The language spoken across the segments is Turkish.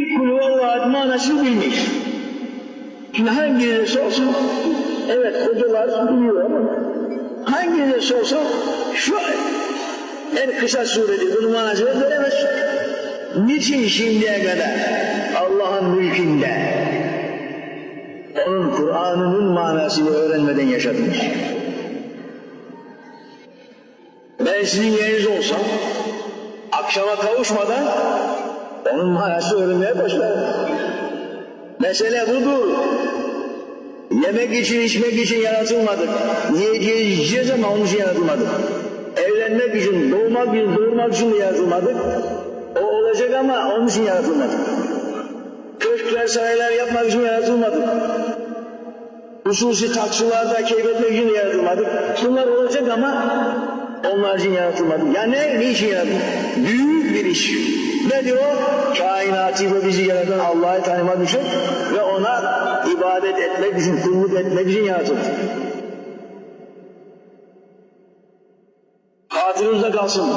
bir kulüvallah manasını bilmiş. Şimdi hanginize sorsun, evet hocalar biliyor ama hanginize sorsan şu en kısa surede bunun manasını veremez. Niçin şimdiye kadar Allah'ın mülkünde onun Kur'an'ının manasını öğrenmeden yaşadınız? Ben sizin yerinizde olsam akşama kavuşmadan onun manasını öğrenmeye başlarım. Mesele budur. Yemek için, içmek için yaratılmadık. Yiyeceğiz, yiyeceğiz ama onun için yaratılmadık. Evlenmek için, doğmak için, doğurmak için de yaratılmadık. O olacak ama onun için yaratılmadık. Köşkler, saraylar yapmak için yaratılmadık. Hususi taksılarda keyfetmek için yaratılmadık. Bunlar olacak ama onlar için yaratılmadık. Ya ne? Niçin yaratılmadık? Büyük bir iş. Nedir o? Kainatı ve bizi yaratan Allah'ı tanımak için ve ona ibadet etmek için, kulluk etmek için yaratıldık. Hatırınızda kalsın.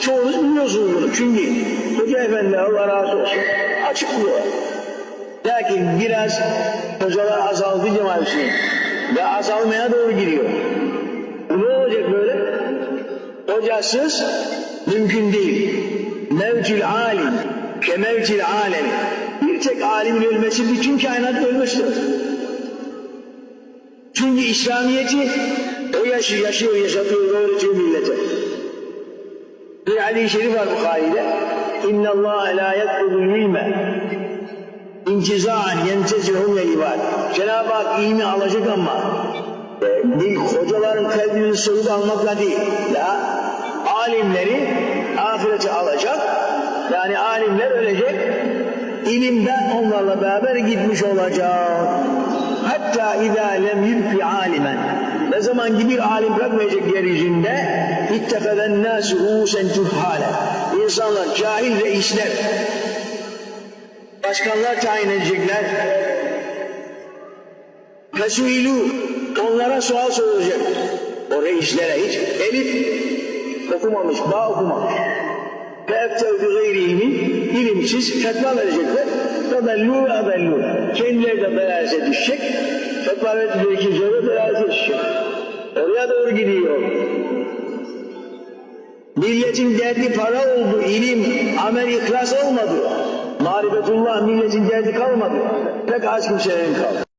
Çoğunuz biliyorsunuz bunu. Çünkü Hoca Efendi Allah razı olsun açıklıyor. Lakin biraz hocalar azaldı cemaatini ve azalmaya doğru gidiyor. Hocasız mümkün değil. Mevcil alim, kemevcil alemi. Bir tek alimin ölmesi bütün kainat ölmüştür. Çünkü İslamiyet'i o yaşıyor, yaşıyor, yaşatıyor, öğretiyor millete. Bir hadis-i şerif var Bukhari'de. İnna Allah la yakbudul ilme intizaan yentezihum ve ibad. Cenab-ı Hak ilmi alacak ama e, hocaların kalbini soyup almakla değil. Ya alimleri ahirete alacak. Yani alimler ölecek. İlimden onlarla beraber gitmiş olacak. Hatta izâ lem yubki alimen. Ne zaman ki bir alim bırakmayacak yeryüzünde ittefeden nâsü rûsen cühhâle. İnsanlar cahil reisler başkanlar tayin edecekler. Fesuilu onlara sual sorulacak. O reislere hiç elif okumamış, bağ okumamış. Feeftev bi gayrihimi ilimsiz fetva verecekler. Fedellû ve adellû. Kendileri de belalete düşecek. Fetva verdikleri kimse de belalete düşecek. Oraya doğru gidiyor. Milletin derdi para oldu, ilim, amel, ihlas olmadı. Marifetullah milletin derdi kalmadı. Pek az kimselerin kaldı.